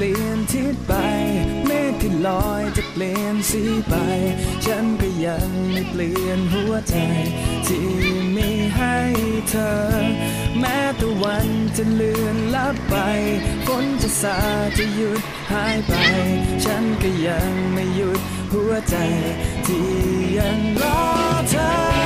เปลี่ยนทิศไป เมฆที่ลอยจะเปลี่ยนสีไป ฉันก็ยังไม่เปลี่ยนหัวใจ ที่มีให้เธอ แม้ตะวันจะเลือนลับไป ฝนจะสาจะหยุดหายไป ฉันก็ยังไม่หยุดหัวใจ ที่ยังรอเธอ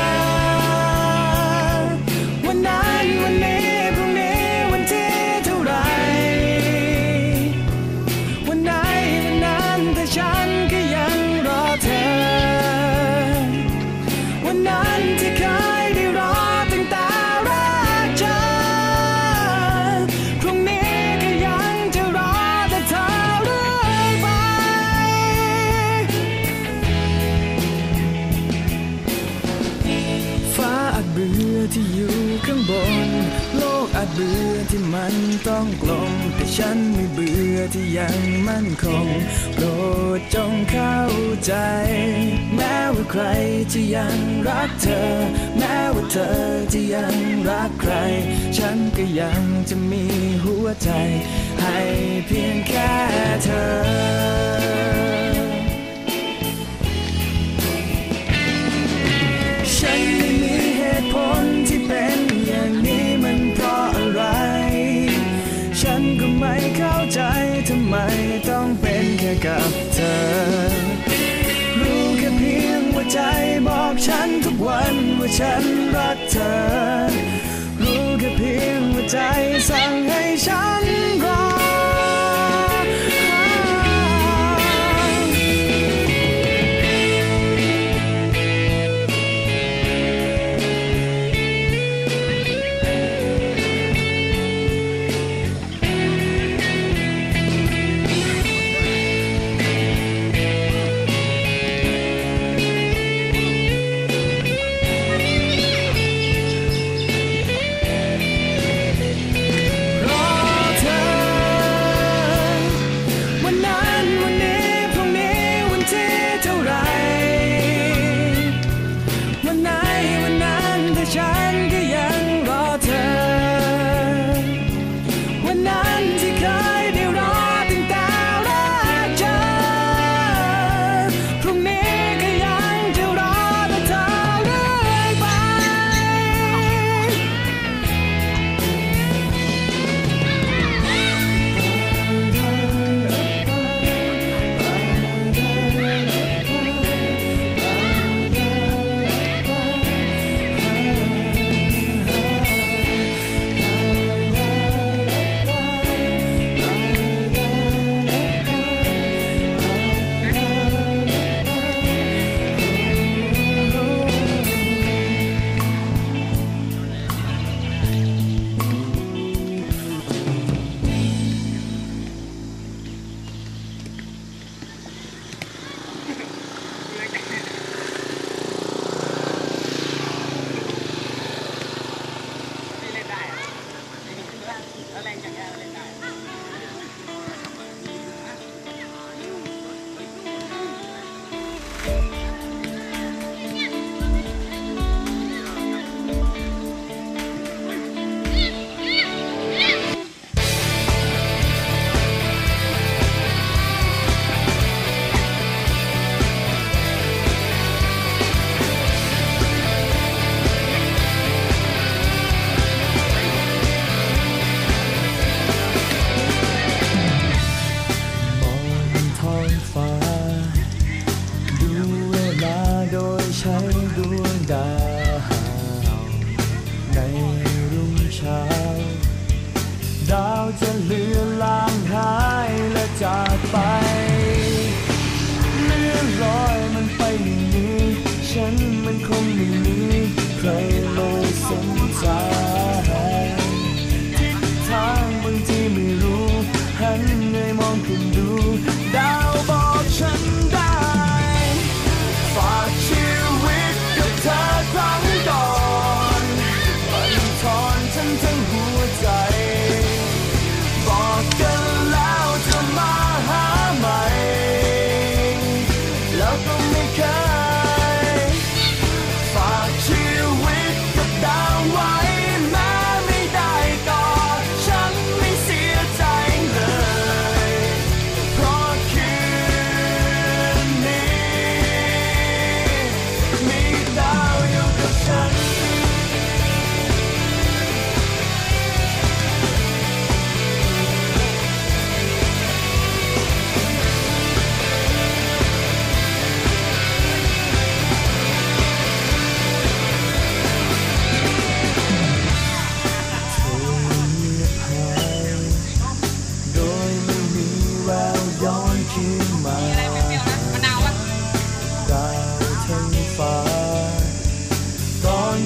มันต้องกลม แต่ฉันไม่เบื่อที่ยังมั่นคง โปรดจงเข้าใจ แม้ว่าใครจะยังรักเธอ แม้ว่าเธอจะยังรักใคร ฉันก็ยังจะมีหัวใจ ให้เพียงแค่เธอำไมต้องเป็นแค่กับเธอ รู้แค่เพียงว่าใจบอกฉันทุกวันว่าฉันรักเธอ รู้แค่เพียงว่าใจสั่งให้ฉัน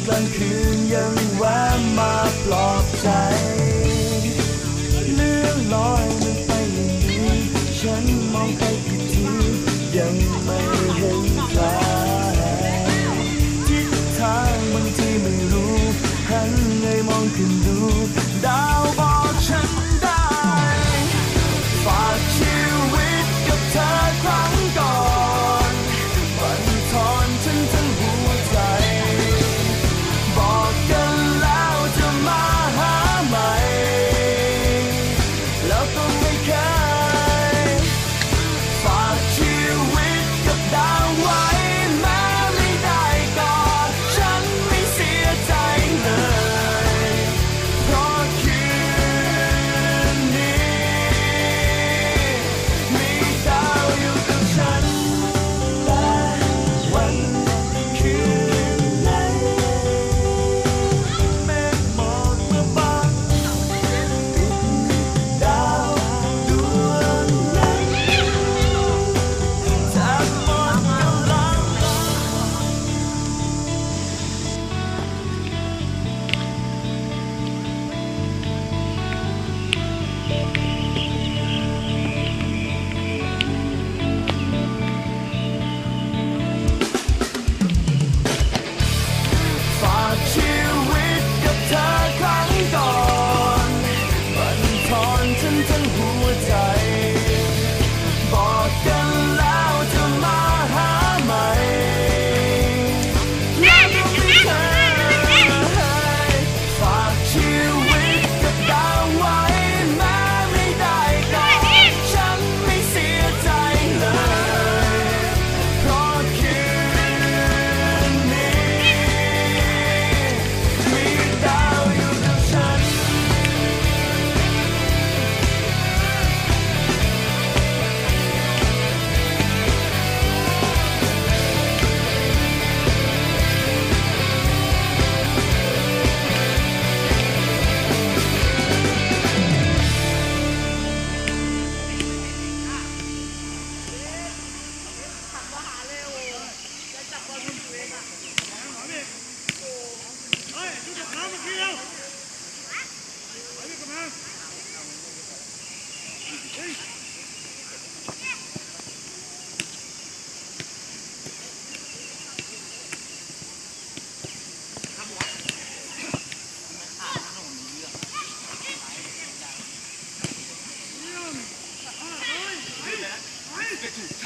กลางคืนยังแวะมาปลอบใจ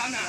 慢点儿